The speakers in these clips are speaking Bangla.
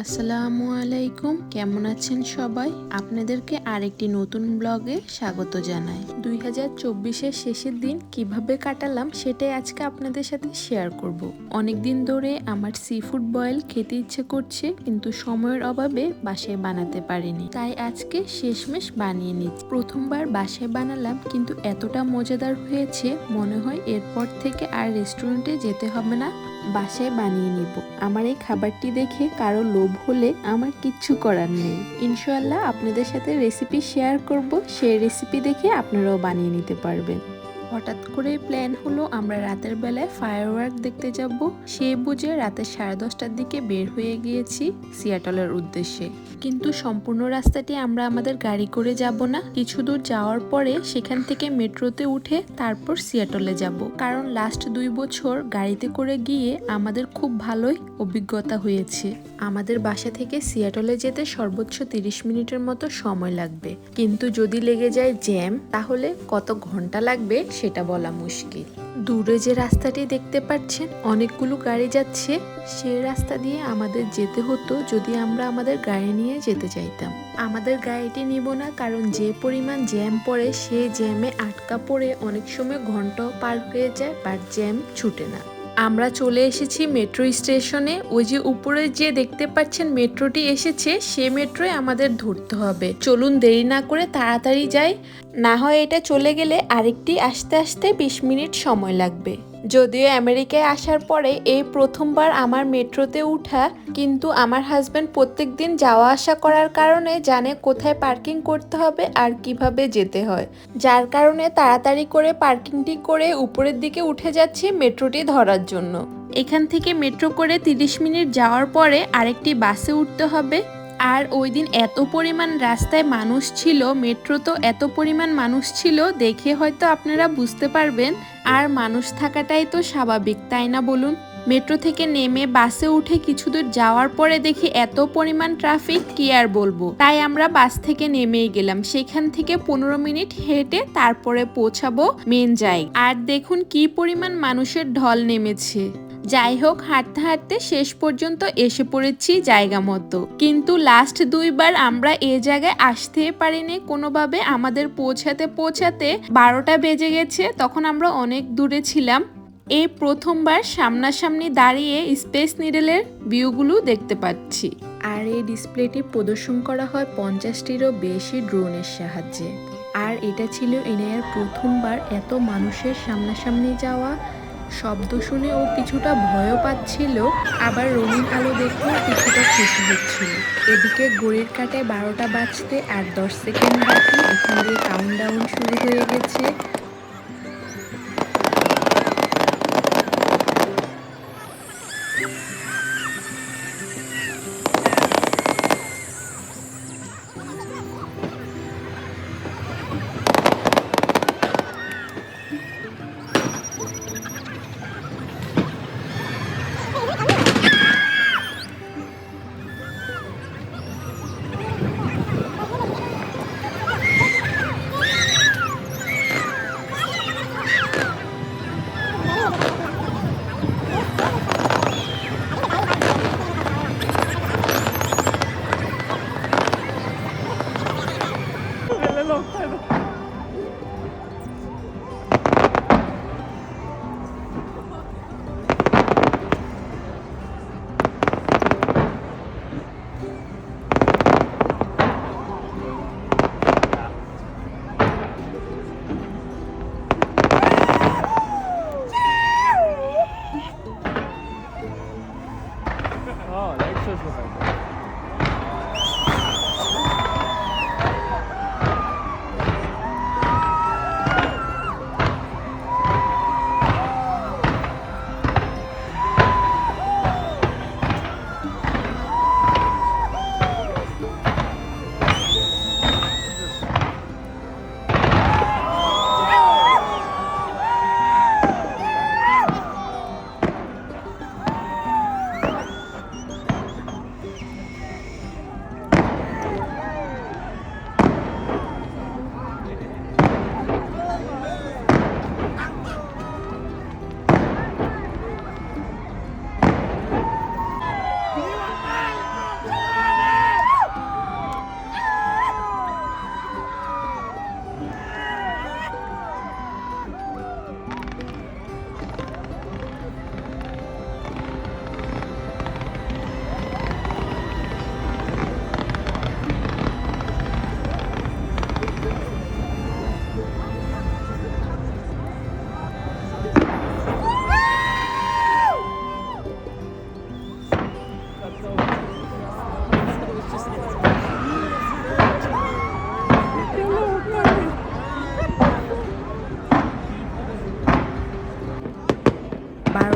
আসসালামু আলাইকুম, কেমন আছেন সবাই? আপনাদেরকে আরেকটি নতুন ব্লগে স্বাগত জানাই। দুই হাজার চব্বিশের শেষের দিন কীভাবে কাটালাম সেটাই আজকে আপনাদের সাথে শেয়ার করব। অনেক দিন ধরে আমার সি ফুড বয়েল খেতে ইচ্ছে করছে, কিন্তু সময়ের অভাবে বাসায় বানাতে পারিনি। তাই আজকে শেষমেশ বানিয়ে নিচ্ছি। প্রথমবার বাসায় বানালাম, কিন্তু এতটা মজাদার হয়েছে, মনে হয় এরপর থেকে আর রেস্টুরেন্টে যেতে হবে না। বাসায় বানিয়ে নেব। আমার এই খাবারটি দেখে কারও লোভ হলে আমার কিচ্ছু করার নেই। ইনশাল্লাহ আপনাদের সাথে রেসিপি শেয়ার করব। সেই রেসিপি দেখে আপনারাও বানিয়ে নিতে পারবেন। হঠাৎ করে প্ল্যান হলো আমরা রাতের বেলায় ফায়ারওয়ার্ক দেখতে যাব। সে বুঝে রাতের সাড়ে দশটার দিকে বের হয়ে গিয়েছি সিয়াটলের উদ্দেশ্যে। কিন্তু সম্পূর্ণ রাস্তাটি আমরা আমাদের গাড়ি করে যাব না। কিছু দূর যাওয়ার পরে সেখান থেকে মেট্রোতে উঠে তারপর সিয়াটলে যাব। কারণ লাস্ট দুই বছর গাড়িতে করে গিয়ে আমাদের খুব ভালোই অভিজ্ঞতা হয়েছে। আমাদের বাসা থেকে সিয়াটলে যেতে সর্বোচ্চ তিরিশ মিনিটের মতো সময় লাগবে। কিন্তু যদি লেগে যায় জ্যাম, তাহলে কত ঘণ্টা লাগবে সেটা বলা মুশকিল। দূরে যে রাস্তাটি দেখতে পাচ্ছেন, অনেকগুলো গাড়ি যাচ্ছে। সে রাস্তা দিয়ে আমাদের যেতে হতো যদি আমরা আমাদের গাড়ি নিয়ে যেতে চাইতাম। আমাদের গাড়িটি নিব না কারণ যে পরিমাণ জ্যাম পড়ে সে জ্যামে আটকা পড়ে অনেক সময় ঘন্টাও পার হয়ে যায় বাট জ্যাম ছুটে না। আমরা চলে এসেছি মেট্রো স্টেশনে। ওই যে উপরে যে দেখতে পাচ্ছেন মেট্রোটি এসেছে, সে মেট্রোয় আমাদের ধরতে হবে। চলুন দেরি না করে তাড়াতাড়ি যাই। না হয় এটা চলে গেলে আরেকটি আসতে আসতে বিশ মিনিট সময় লাগবে। যদিও আমেরিকায় আসার পরে এই প্রথমবার আমার মেট্রোতে উঠা, কিন্তু আমার হাজব্যান্ড প্রত্যেক দিন যাওয়া আসা করার কারণে জানে কোথায় পার্কিং করতে হবে আর কীভাবে যেতে হয়। যার কারণে তাড়াতাড়ি করে পার্কিংটি করে উপরের দিকে উঠে যাচ্ছি মেট্রোটি ধরার জন্য। এখান থেকে মেট্রো করে তিরিশ মিনিট যাওয়ার পরে আরেকটি বাসে উঠতে হবে। আর ওই দিন এত পরিমাণ রাস্তায় মানুষ ছিল, মেট্রো তো এত পরিমাণ মানুষ ছিল, দেখে হয়তো আপনারা বুঝতে পারবেন। আর মানুষ থাকাটাই তো স্বাভাবিক, তাই না বলুন? মেট্রো থেকে নেমে বাসে উঠে কিছু দূর যাওয়ার পরে দেখি এত পরিমাণ ট্রাফিক, কি আর বলব? তাই আমরা বাস থেকে নেমেই গেলাম। সেখান থেকে পনেরো মিনিট হেঁটে তারপরে পৌঁছাবো মেন জায়গা আর দেখুন কি পরিমাণ মানুষের ঢল নেমেছে। যাই হোক, হাঁটতে হাঁটতে শেষ পর্যন্ত এসে পড়েছি জায়গা মতো। কিন্তু লাস্ট দুইবার আমরা এ জায়গায় আসতে পারিনি। কোনোভাবে আমাদের পৌঁছাতে পৌঁছাতে বারোটা বেজে গেছে, তখন আমরা অনেক দূরে ছিলাম। এই প্রথমবার সামনাসামনি দাঁড়িয়ে স্পেস নিডেলের ভিউগুলো দেখতে পাচ্ছি। আর এই ডিসপ্লেটি প্রদর্শন করা হয় পঞ্চাশটিরও বেশি ড্রোনের সাহায্যে। আর এটা ছিল এনায়ার প্রথমবার এত মানুষের সামনাসামনি যাওয়া শব্দ শুনে ও কিছুটা ভয়ও পাচ্ছিল, আবার রঙিন আলো দেখেও কিছুটা খুশি হচ্ছিল। এদিকে ঘড়ির কাটে বারোটা বাজতে আর দশ সেকেন্ড বাকি, এখান দিয়ে কাউন্ট ডাউন শুরু হয়ে গেছে।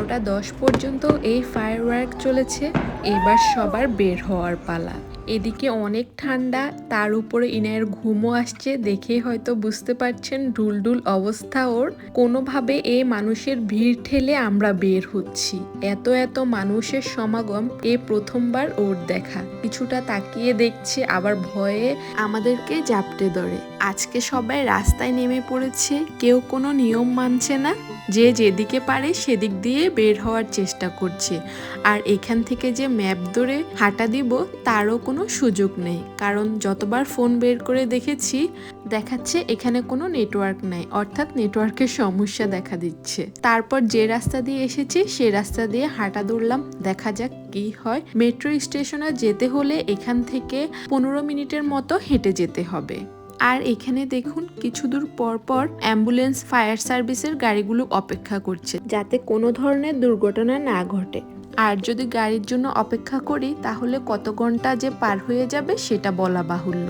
নটা দশ পর্যন্ত এই ফায়ার ওয়ার্ক চলেছে। এবার সবার বের হওয়ার পালা। এদিকে অনেক ঠান্ডা, তার উপরে ইনায়ের ঘুমও আসছে, দেখেই হয়তো বুঝতে পারছেন ডুলডুল অবস্থা ওর। কোনোভাবে এ মানুষের ভিড় ঠেলে আমরা বের হচ্ছি। এত এত মানুষের সমাগম এ প্রথমবার ওর দেখা। কিছুটা তাকিয়ে দেখছে, আবার ভয়ে আমাদেরকে জাপটে ধরে। আজকে সবাই রাস্তায় নেমে পড়েছে, কেউ কোনো নিয়ম মানছে না। যে যেদিকে পারে সেদিক দিয়ে বের হওয়ার চেষ্টা করছে। আর এখান থেকে যে ম্যাপ ধরে হাঁটা দিব, তারও কোনো সুযোগ নেই। কারণ যতবার ফোন বের করে দেখেছি, দেখাচ্ছে এখানে কোনো নেটওয়ার্ক নাই। অর্থাৎ নেটওয়ার্কের সমস্যা দেখা দিচ্ছে। তারপর যে রাস্তা দিয়ে এসেছি, সে রাস্তা দিয়ে হাঁটা দৌড়লাম দেখা যাক কি হয়। মেট্রো স্টেশনে যেতে হলে এখান থেকে পনেরো মিনিটের মতো হেঁটে যেতে হবে। আর এখানে দেখুন, কিছু দূর পর পর অ্যাম্বুলেন্স, ফায়ার সার্ভিসের গাড়িগুলো অপেক্ষা করছে। যাতে কোনো ধরনের দুর্ঘটনা না ঘটে। আর যদি গাড়ির জন্য অপেক্ষা করি, তাহলে কত ঘণ্টা যে পার হয়ে যাবে সেটা বলা বাহুল্য।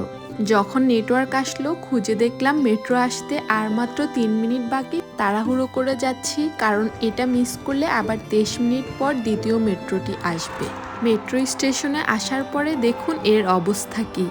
যখন নেটওয়ার্ক আসলো, খুঁজে দেখলাম মেট্রো আসতে আর মাত্র তিন মিনিট বাকি। তাড়াহুড়ো করে যাচ্ছি, কারণ এটা মিস করলে আবার তেইশ মিনিট পর দ্বিতীয় মেট্রোটি আসবে। মেট্রো স্টেশনে আসার পরে দেখুন এর অবস্থা কী।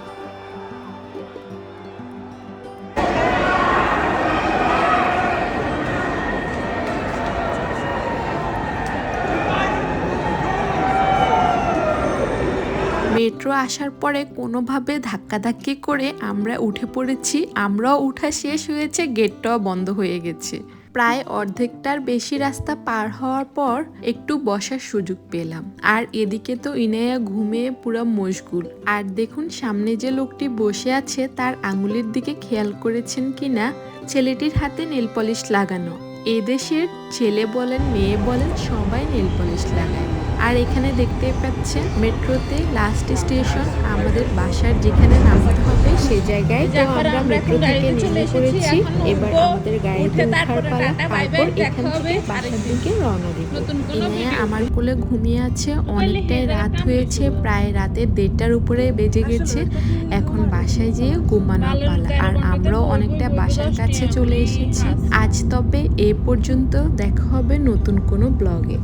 মেট্রো আসার পরে কোনোভাবে ধাক্কাধাক্কি করে আমরা উঠে পড়েছি। আমরাও উঠা শেষ হয়েছে, গেটটাও বন্ধ হয়ে গেছে। প্রায় অর্ধেকটার বেশি রাস্তা পার হওয়ার পর একটু বসার সুযোগ পেলাম। আর এদিকে তো ইনায়া ঘুমিয়ে পুরো মশগুল। আর দেখুন, সামনে যে লোকটি বসে আছে, তার আঙুলের দিকে খেয়াল করেছেন কিনা? ছেলেটির হাতে নেল পলিশ লাগানো। এদেশের ছেলে বলেন মেয়ে বলেন সবাই নেল পলিশ লাগায়। আর এখানে দেখতে পাচ্ছেন মেট্রোতে লাস্ট স্টেশন আমাদের বাসার যেখানে নামতে হবে সেই জায়গায় তো আমরা মেট্রো থেকে নেমে পড়েছি। এবার আমাদের গাড়িতে ওঠার পালা তারপর এখান থেকে বাসার দিকে রওনা দিব। ইনায়া আমার কোলে ঘুমিয়ে আছে অনেকটাই রাত হয়েছে প্রায় রাতে দেড়টার উপরে বেজে গেছে। এখন বাসায় যেয়ে ঘুমানোর পালা। আর আমরাও অনেকটা বাসার কাছে চলে এসেছি। আজ তবে এ পর্যন্ত দেখা হবে নতুন কোনো ব্লগে।